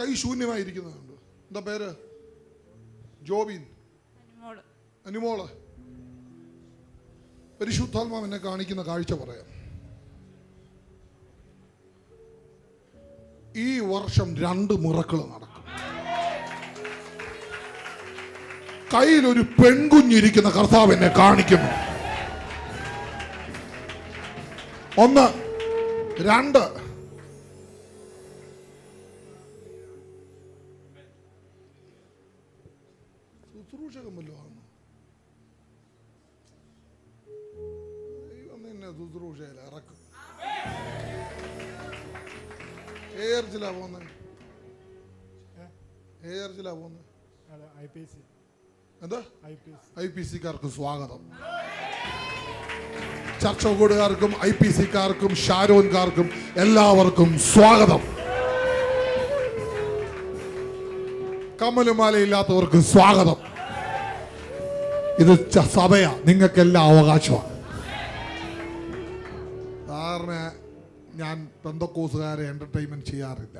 കൈ ശൂന്യമായിരിക്കുന്നുണ്ട് എന്താ പേര്? ജോബിൻ. അനുമോൾ. അനുമോൾ. പരിശുദ്ധാത്മാവ് എന്നെ കാണിക്കുന്ന കാഴ്ച പറയാം. ഈ വർഷം രണ്ട് മുറക്കൾ നടക്കും. കയ്യിലൊരു പെൺകുഞ്ഞിരിക്കുന്ന കർത്താവ് എന്നെ കാണിക്കുന്നു. ഒന്ന് രണ്ട്. ശുശ്രൂഷയിൽ ഇറക്കും ഏർച്ചിലാ പോകുന്നത് ഏർച്ചിലാ പോകുന്നത് എന്താ ഐ പി സിക്കാർക്ക് സ്വാഗതം ചർച്ച കൂടുകാർക്കും ഐ പി സിക്കാർക്കും ഷാരോൻകാർക്കും എല്ലാവർക്കും സ്വാഗതം കമ്മലുമാലയില്ലാത്തവർക്ക് സ്വാഗതം ഇത് സഭയാ. നിങ്ങൾക്കെല്ലാം അവകാശമാണ് ഞാൻ പെന്തക്കോസുകാരെ എന്റർടൈൻമെന്റ് ചെയ്യാറില്ല.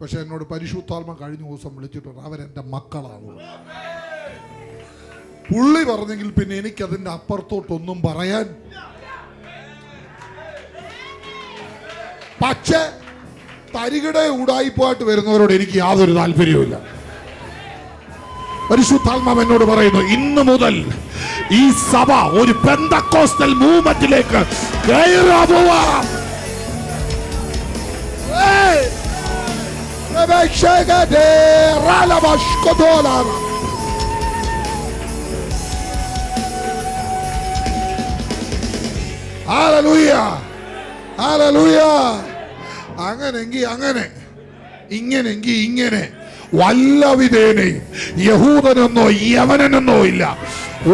പക്ഷെ എന്നോട് പരിശുദ്ധാത്മ കഴിഞ്ഞ ദിവസം വിളിച്ചിട്ടുണ്ട്. അവരെന്റെ മക്കളാണ്. പുള്ളി പറഞ്ഞെങ്കിൽ പിന്നെ എനിക്കതിന്റെ അപ്പുറത്തോട്ടൊന്നും പറയാൻ. പക്ഷേ തരികിട ഉടായിപ്പായിട്ട് വരുന്നവരോട് എനിക്ക് യാതൊരു താല്പര്യവുമില്ല പരിശുദ്ധാത്മാവ് എന്നോട് പറയുന്നു ഇന്ന് മുതൽ ഈ സഭ ഒരു പെന്തക്കോസ്റ്റൽ മൂവ്മെന്റിലേക്ക് കയറാ പോവാ. അങ്ങനെങ്കി അങ്ങനെ ഇങ്ങനെങ്കി ഇങ്ങനെ വല്ലവിധേനയും യഹൂദനെന്നോ യവനെന്നോ ഇല്ല.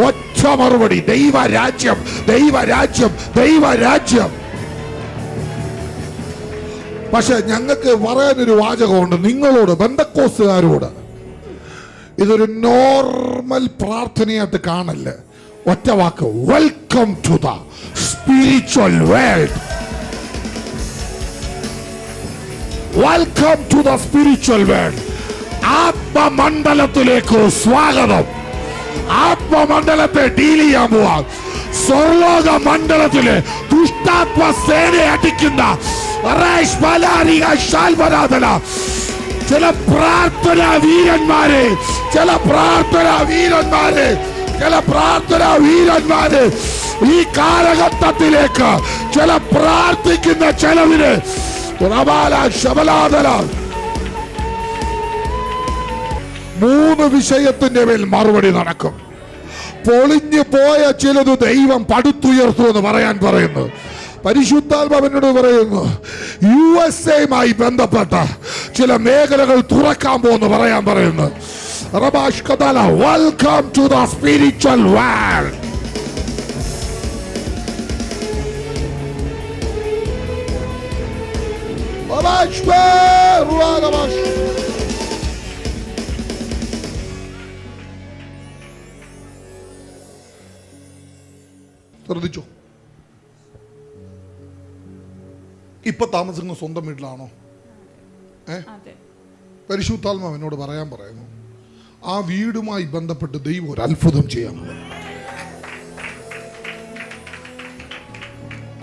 ഒറ്റ മറുപടി ദൈവരാജ്യം ദൈവരാജ്യം ദൈവരാജ്യം. പക്ഷെ ഞങ്ങൾക്ക് പറയാനൊരു വാചകമുണ്ട്. നിങ്ങളോട് ബന്ധക്കോസുകാരോട്. ഇതൊരു നോർമൽ പ്രാർത്ഥനയായിട്ട് കാണല്ല. ഒറ്റ വാക്ക് welcome to the spiritual world welcome to the spiritual world ആത്മമണ്ഡലത്തിലേക്ക് സ്വാഗതം. ആത്മമണ്ഡലത്തെ ഡീൽ ചെയ്യാൻ പോവാം. സ്വർലോക മണ്ഡലത്തിലെ ദുഷ്ടാത്മ സേനയെ അടിക്കുന്ന ചില പ്രാർത്ഥന വീരന്മാരെ ചില പ്രാർത്ഥന വീരന്മാരെ ചില പ്രാർത്ഥന വീരന്മാര് ഈ കാലഘട്ടത്തിലേക്ക് ചില പ്രാർത്ഥിക്കുന്ന ചെലവിന് ശബലാതല മൂന്ന് വിഷയത്തിന്റെ മേൽ മറുപടി നടക്കും. പൊളിഞ്ഞു പോയ ചിലത് ദൈവം പടുത്തുയർത്തു എന്ന് പറയാൻ പറയുന്നു. പരിശുദ്ധാത്മാവിനോട് പറയുന്നു യു എസ് എയുമായി ബന്ധപ്പെട്ട ചില മേഖലകൾ തുറക്കാൻ പോകുന്നു പറയാൻ പറയുന്നു. റബാഷ് കഥാല welcome to the spiritual world ശ്രദ്ധിച്ചോ? ഇപ്പൊ താമസിക്കുന്ന സ്വന്തം വീട്ടിലാണോ? ഏ? പരിശുദ്ധാത്മാവ് എന്നോട് പറയാൻ പറയുന്നു ആ വീടുമായി ബന്ധപ്പെട്ട് ദൈവം ഒരു അത്ഭുതം ചെയ്യാൻ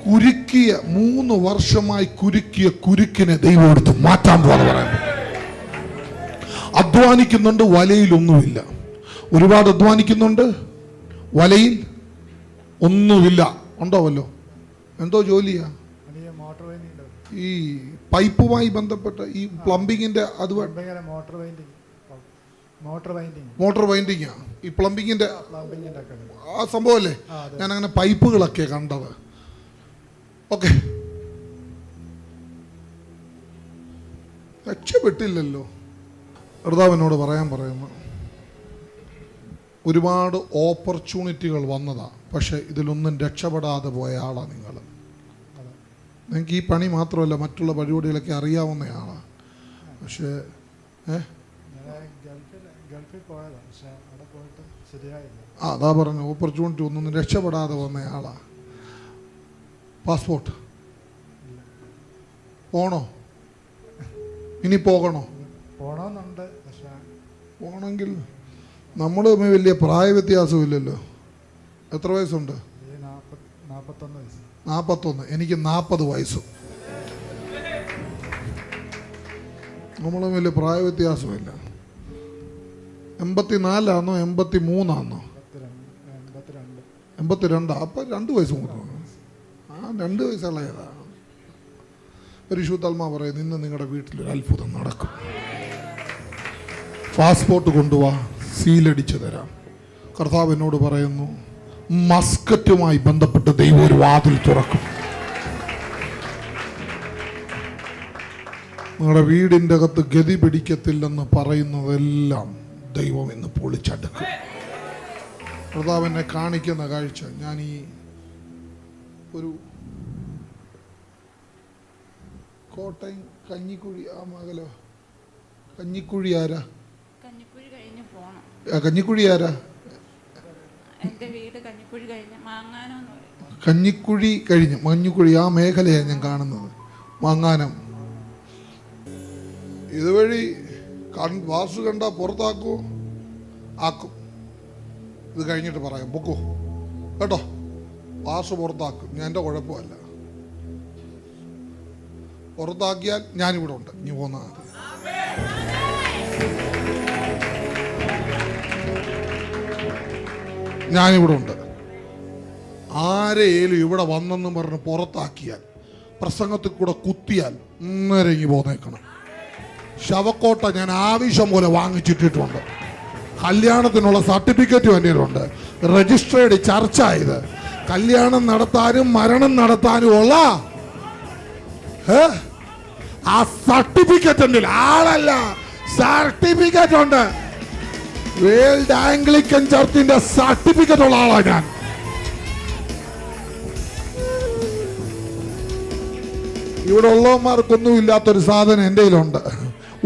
കുരുക്കിയ മൂന്ന് വർഷമായി കുരുക്കിയ കുരുക്കിനെ ദൈവം എടുത്ത് മാറ്റാൻ പോകാൻ അധ്വാനിക്കുന്നുണ്ട് വലയിലൊന്നുമില്ല. ഒരുപാട് അധ്വാനിക്കുന്നുണ്ട് വലയിൽ ഒന്നുമില്ല. ഉണ്ടോ വല്ലോ? എന്തോ ജോലിയാ അല്ലെങ്കിൽ മോട്ടോർ വൈൻഡിങ് ഉണ്ടാവും ഈ പൈപ്പുമായി ബന്ധപ്പെട്ട ഈ പ്ലംബിങ്ങിന്റെ അത് motor winding motor winding motor winding ഈ പ്ലംബിങ്ങിന്റെ. ആ സംഭവമല്ലേ? അല്ലേ ഞാൻ അങ്ങനെ പൈപ്പുകളൊക്കെ കണ്ടത്. ഓക്കെ. രക്ഷപ്പെട്ടില്ലല്ലോ. ഋതാവിനോട് പറയാൻ പറയുന്നു. ഒരുപാട് ഓപ്പർച്യൂണിറ്റികൾ വന്നതാ. പക്ഷെ ഇതിലൊന്നും രക്ഷപ്പെടാതെ പോയ ആളാണ് നിങ്ങൾ. നിങ്ങൾക്ക് ഈ പണി മാത്രമല്ല മറ്റുള്ള പരിപാടികളൊക്കെ അറിയാവുന്നയാളാണ് പക്ഷേ ആ അതാ പറഞ്ഞു ഓപ്പർച്യൂണിറ്റി ഒന്നും രക്ഷപ്പെടാതെ വന്നയാളാ. പാസ്പോർട്ട് പോണോ? ഇനി പോകണോ? പോണമെന്നുണ്ട് പോകണമെങ്കിൽ പോണെങ്കിൽ നമ്മൾ തമ്മിൽ വലിയ പ്രായ വ്യത്യാസമില്ലല്ലോ എത്ര വയസ്സുണ്ട്? നാൽപ്പത്തൊന്ന് വയസ്സ്. നാൽപ്പത്തൊന്ന് എനിക്ക് നാൽപ്പത് വയസ്സ്. നമ്മൾ വലിയ പ്രായ വ്യത്യാസമില്ല എൺപത്തി നാലാന്നോ എൺപത്തി മൂന്നാണോ എൺപത്തിരണ്ട്. എൺപത്തിരണ്ട് രണ്ടാ അപ്പം രണ്ട് വയസ്സ് മൂന്നാണ് ആ രണ്ട് വയസ്സുള്ളതാണ് പരിശുദ്ധാത്മാ പറയും ഇന്ന് നിങ്ങളുടെ വീട്ടിൽ ഒരു അത്ഭുതം നടക്കും. പാസ്പോർട്ട് കൊണ്ടുവാ സീലടിച്ചു തരാം. കർത്താവ് എന്നോട് പറയുന്നു മസ്കറ്റുമായി ബന്ധപ്പെട്ട് ദൈവം ഒരു വാതിൽ തുറക്കും. നിങ്ങളുടെ വീടിന്റെ അകത്ത് ഗതി പിടിക്കത്തില്ലെന്ന് പറയുന്നതെല്ലാം ദൈവം ഇന്ന് പൊളിച്ചടുക്കും. എന്നെ കാണിക്കുന്ന കാഴ്ച ഞാൻ ഈ ഒരു കോട്ടയം കഞ്ഞിക്കുഴി ആ മകലോ? കഞ്ഞിക്കുഴി ആരാ? കഞ്ഞിക്കുഴി ആരാ? എന്റെ വീട് കഞ്ഞിക്കുഴി കഴിഞ്ഞ് മാങ്ങാനം എന്ന് പറയും. കഞ്ഞിക്കുഴി കഴിഞ്ഞ് മഞ്ഞുക്കുഴി ആ മേഖലയാണ് ഞാൻ കാണുന്നത്. മാങ്ങാനം. ഇതുവഴി വാസു കണ്ട പുറത്താക്കൂ. ആക്കും. ഇത് കഴിഞ്ഞിട്ട് പറയാം. പൊക്കോ. കേട്ടോ? വാസു പുറത്താക്കും. ഞാൻ എന്റെ കുഴപ്പമല്ല. പുറത്താക്കിയാൽ ഞാനിവിടെ ഉണ്ട്. ഇനി പോന്നാൽ ഞാനിവിടെ ഉണ്ട് ആരെയും ഇവിടെ വന്നെന്ന് പറഞ്ഞ് പുറത്താക്കിയാൽ പ്രസംഗത്തിൽ കൂടെ കുത്തിയാൽ ഇങ്ങി പോന്നേക്കണം. ശവക്കോട്ട ഞാൻ ആവശ്യം പോലെ വാങ്ങിച്ചിട്ടിട്ടുണ്ട്. കല്യാണത്തിനുള്ള സർട്ടിഫിക്കറ്റ് വേണ്ടിയിട്ടുണ്ട് രജിസ്ട്രേഡ് ചർച്ച ഇത് കല്യാണം നടത്താനും മരണം നടത്താനും ഉള്ള ആ സർട്ടിഫിക്കറ്റ് ഉണ്ട് ആളല്ല സർട്ടിഫിക്കറ്റ് ഉണ്ട്. വേൾഡ് ആംഗ്ലിക്കൻ ചർച്ചിന്റെ സർട്ടിഫിക്കറ്റ് ഉള്ള ആളാണ് ഞാൻ. ഇവിടെ ഉള്ളവന്മാർക്കൊന്നും ഇല്ലാത്തൊരു സാധനം എന്റെ കയ്യിലുണ്ട്.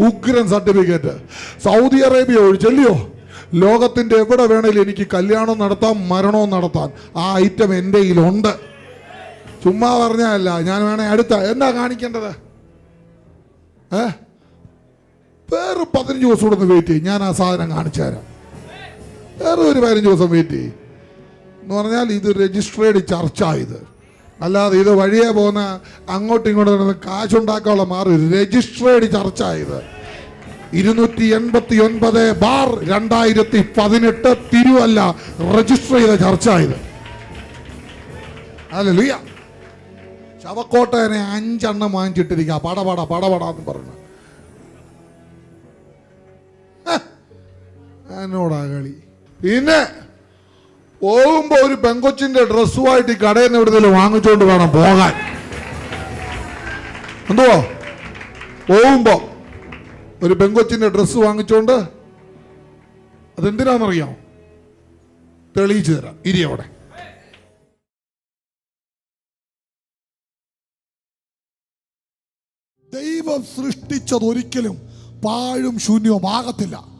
ഉഗ്രൻ സർട്ടിഫിക്കറ്റ്. സൗദി അറേബ്യ ഒഴിച്ചല്ലയോ ലോകത്തിന്റെ എവിടെ വേണേലും എനിക്ക് കല്യാണം നടത്താം മരണവും നടത്താൻ ആ ഐറ്റം എന്റെ കയ്യിലുണ്ട്. ചുമ്മാ പറഞ്ഞല്ല ഞാൻ വേണേ അടുത്ത എന്താ കാണിക്കേണ്ടത്? ഏ? വേറെ പതിനഞ്ച് ദിവസം കൂടെ ഒന്ന് വെയിറ്റ് ചെയ്യും. ഞാൻ ആ സാധനം കാണിച്ചു തരാം. വേറെ ഒരു പതിനഞ്ച് ദിവസം വെയിറ്റ് ചെയ്യും. എന്ന് പറഞ്ഞാൽ ഇത് രജിസ്ട്രേഡ് ഇത്. അല്ലാതെ ഇത് വഴിയെ പോകുന്ന അങ്ങോട്ടും ഇങ്ങോട്ടും കാശുണ്ടാക്കാനുള്ള മാറി രജിസ്ട്രേഡ് ഇത് ഇരുന്നൂറ്റി എൺപത്തി ഒൻപത് ബാർ രണ്ടായിരത്തി പതിനെട്ട് തിരുവല്ല രജിസ്റ്റർ ചെയ്ത ചർച്ച ഇത്. അല്ല ലുയ്യ ശവക്കോട്ടയനെ അഞ്ചെണ്ണം വാങ്ങിച്ചിട്ടിരിക്കുക പടപട പടപട എന്ന് പറഞ്ഞു. എന്നോടാ കളി. പിന്നെ പോകുമ്പോ ഒരു പെങ്കൊച്ചിന്റെ ഡ്രസ്സുമായിട്ട് ഈ കടയിൽ നിന്ന് എവിടുന്നേലും വാങ്ങിച്ചുകൊണ്ട് വേണം പോകാൻ. എന്തുവോ? പോകുമ്പോ ഒരു പെങ്കൊച്ചിന്റെ ഡ്രസ്സ് വാങ്ങിച്ചുകൊണ്ട് അതെന്തിനാണെന്നറിയാമോ? തെളിയിച്ചു തരാം. ഇരി അവിടെ. ദൈവം സൃഷ്ടിച്ചത് ഒരിക്കലും പാഴും ശൂന്യവുമാകത്തില്ല